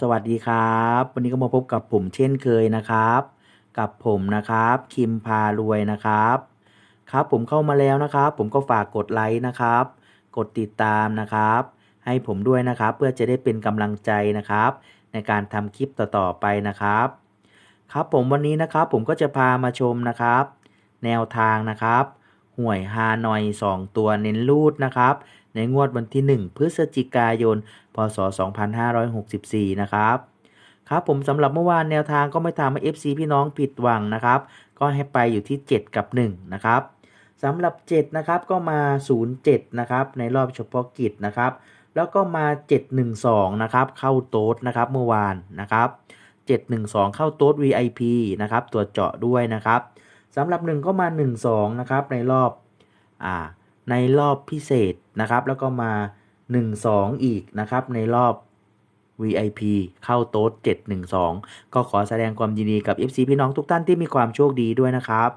สวัสดีครับ วันนี้ก็มาพบกับผมเช่นเคยนะครับ กับผมนะครับ คิมพารวยนะครับ ครับผมเข้ามาแล้วนะครับ ผมก็ฝากกดไลค์นะครับ กดติดตามนะครับ ให้ผมด้วยนะครับ เพื่อจะได้เป็นกำลังใจนะครับ ในการทำคลิปต่อๆไปนะครับ ครับผมวันนี้นะครับ ผมก็จะพามาชมนะครับ แนวทางนะครับ หวยฮานอย 2 ตัวเน้นรูดนะครับ ในงวดวันที่ 1 พฤศจิกายน พศ 2564 นะครับ ครับผมสำหรับเมื่อวานแนวทางก็ไม่ทำให้ FC พี่น้องผิดหวังนะครับ ก็ให้ไปอยู่ที่ 7 กับ 1 นะครับสำหรับ 7 นะครับก็มา 07 นะครับ ในรอบเฉพาะกิจนะครับ แล้วก็มา 712 นะครับ เข้าโต๊ดนะครับเมื่อวานนะครับ 712 เข้าโต๊ด VIP นะครับ ตัวเจาะด้วยนะครับสำหรับ 1 ก็มา 12 นะครับ ในรอบอ่า ในรอบพิเศษนะครับ แล้วก็มา 12 อีกนะครับ ในรอบ VIP เข้าโต๊ด712 ก็ขอแสดงความยินดีกับ FC พี่น้องทุกท่านที่มีความโชคดีด้วยนะครับ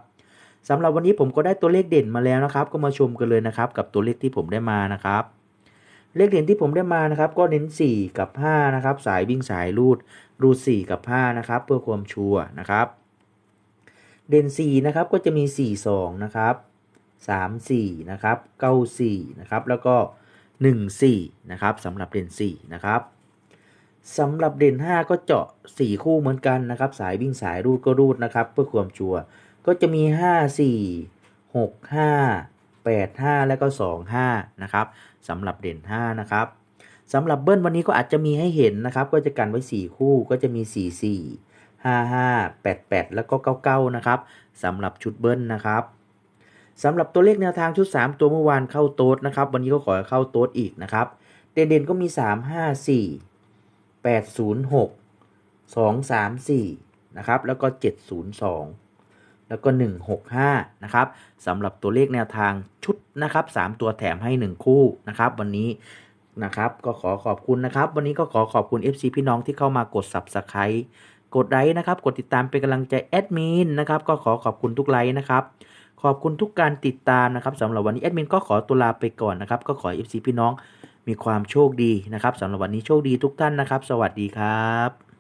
สำหรับวันนี้ผมก็ได้ตัวเลขเด่นมาแล้วนะครับ ก็มาชมกันเลยนะครับ กับตัวเลขที่ผมได้มานะครับ เลขเด่นที่ผมได้มานะครับ ก็เน้น 4 กับ 5 นะครับ สายวิ่งสายรูด รูด 4 กับ 5 นะครับ เพื่อความชัวร์นะครับ เด่น 4 นะครับก็จะมี 4 2 นะครับ 3 4นะครับ9 4นะครับแล้วก็ 1 4นะครับสำหรับเด่น4นะครับสำหรับเด่น 5 ก็เจาะ 4 คู่เหมือนกันนะครับ สายวิ่งสายรูดก็รูดนะครับ เพื่อความชัวร์ก็จะมี 5 4 6 5 8 5 แล้วก็ 2 5นะครับสำหรับเด่น 5 นะครับสำหรับเบิ้ลวันนี้ก็อาจจะมีให้เห็นนะครับ ก็จะกันไว้ 4 คู่ก็จะมี 4 4 5 5 8 8 แล้วก็ 99 นะครับสำหรับชุดเบิ้ลนะครับ สำหรับตัวเลขแนวทางชุด 3 ตัวเมื่อวานเข้าโต๊ดนะครับ วันนี้ก็ขอเข้าโต๊ดอีกนะครับ เด่นๆก็มี 3 5 4 8 0 6 2 3 4นะครับ แล้วก็ 702 แล้วก็ 165นะครับสำหรับตัวเลขแนวทางชุดนะครับ 3 ตัวแถมให้ 1 คู่นะครับ วันนี้นะครับก็ขอขอบคุณนะครับ วันนี้ก็ขอขอบคุณ FC พี่น้องที่เข้ามากด Subscribe กดไลค์นะครับ กดติดตามเป็นกำลังใจแอดมินนะครับ ก็ขอขอบคุณทุกไลค์นะครับ ขอบคุณทุกการติดตามนะครับสำหรับวันนี้แอดมินก็ขอตัวลาไปก่อนนะครับ ก็ขอ FC พี่น้องมีความโชคดีนะครับสำหรับวันนี้โชคดีทุกท่านนะครับ สวัสดีครับ